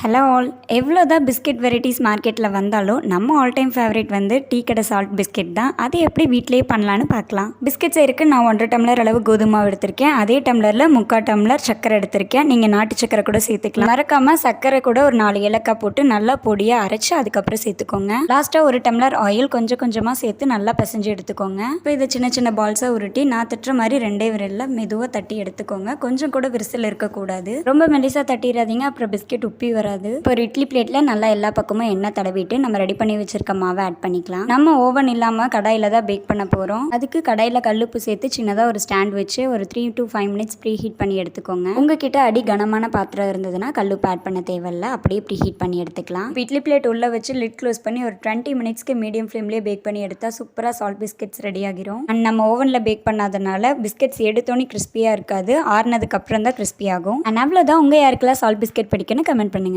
Hello all. எவ்வளோ தான் biscuit varieties மார்க்கெட்டில் வந்தாலும் நம்ம ஆல் டைம் ஃபேவரேட் வந்து டீ கடை சால்ட் பிஸ்கெட் தான். அதை எப்படி வீட்டிலேயே பண்ணலான்னு பார்க்கலாம். பிஸ்கெட் செய்யறதுக்கு நான் ஒன்றரை டம்ளர் அளவு கோதுமை எடுத்திருக்கேன். அதே டம்ளரில் முக்கால் டம்ளர் சக்கரை எடுத்திருக்கேன். நீங்கள் நாட்டு சக்கரை கூட சேர்த்துக்கலாம். மறக்காமல் சக்கரை கூட ஒரு நாலு ஏலக்காய் போட்டு நல்லா பொடியாக அரைச்சி அதுக்கப்புறம் சேர்த்துக்கோங்க. லாஸ்ட்டாக ஒரு டம்ளர் ஆயில் கொஞ்சம் கொஞ்சமாக சேர்த்து நல்லா பிசைஞ்சு எடுத்துக்கோங்க. இப்போ இதை சின்ன சின்ன பால்ஸாக உருட்டி நான் தட்டுற மாதிரி ரெண்டே விரலில் மெதுவாக தட்டி எடுத்துக்கோங்க. கொஞ்சம் கூட விரிசல் இருக்கக்கூடாது. ரொம்ப மெலிசாக தட்டிடாதீங்க. அப்புறம் பிஸ்கெட் உப்பி வர வராது இப்போ ஒரு இட்லி பிளேட்டில் நல்லா எல்லா பக்கமும் எண்ணெய் தடவிட்டு நம்ம ரெடி பண்ணி வச்சிருக்க மாவை ஆட் பண்ணிக்கலாம். நம்ம ஓவன் இல்லாமல் கடாயில் தான் பேக் பண்ண போகிறோம் அதுக்கு கடாயில் கல்லுப்பு சேர்த்து சின்னதாக ஒரு ஸ்டாண்ட் வச்சு ஒரு three to five minutes preheat பண்ணி எடுத்துக்கோங்க. உங்ககிட்ட அடி கனமான பாத்திரம் இருந்ததுன்னா கல்லுப்பு ஆட் பண்ண தேவையில்ல. அப்படியே ப்ரீ ஹீட் பண்ணி எடுத்துக்கலாம். இட்லி பிளேட் உள்ளே வச்சு லிட் க்ளோஸ் பண்ணி ஒரு டுவெண்ட்டி மினிட்ஸ்க்கு மீடியம் ஃப்ளேம்லேயே பேக் பண்ணி எடுத்தால் சூப்பராக சால்ட் பிஸ்கெட்ஸ் ரெடி ஆகிரும். அண்ட் நம்ம ஓவனில் பேக் பண்ணாதனால பிஸ்கெட்ஸ் எடுத்தோன்னே கிறிஸ்பியாக இருக்காது. ஆறுனதுக்கு அப்புறம் தான் கிறிஸ்பி ஆகும். அண்ட் அவ்வளோதான் உங்கள் யாருக்கெல்லாம் சால்ட் பிஸ்கெட் பிடிக்குன்னு கமெண்ட் பண்ணுங்க.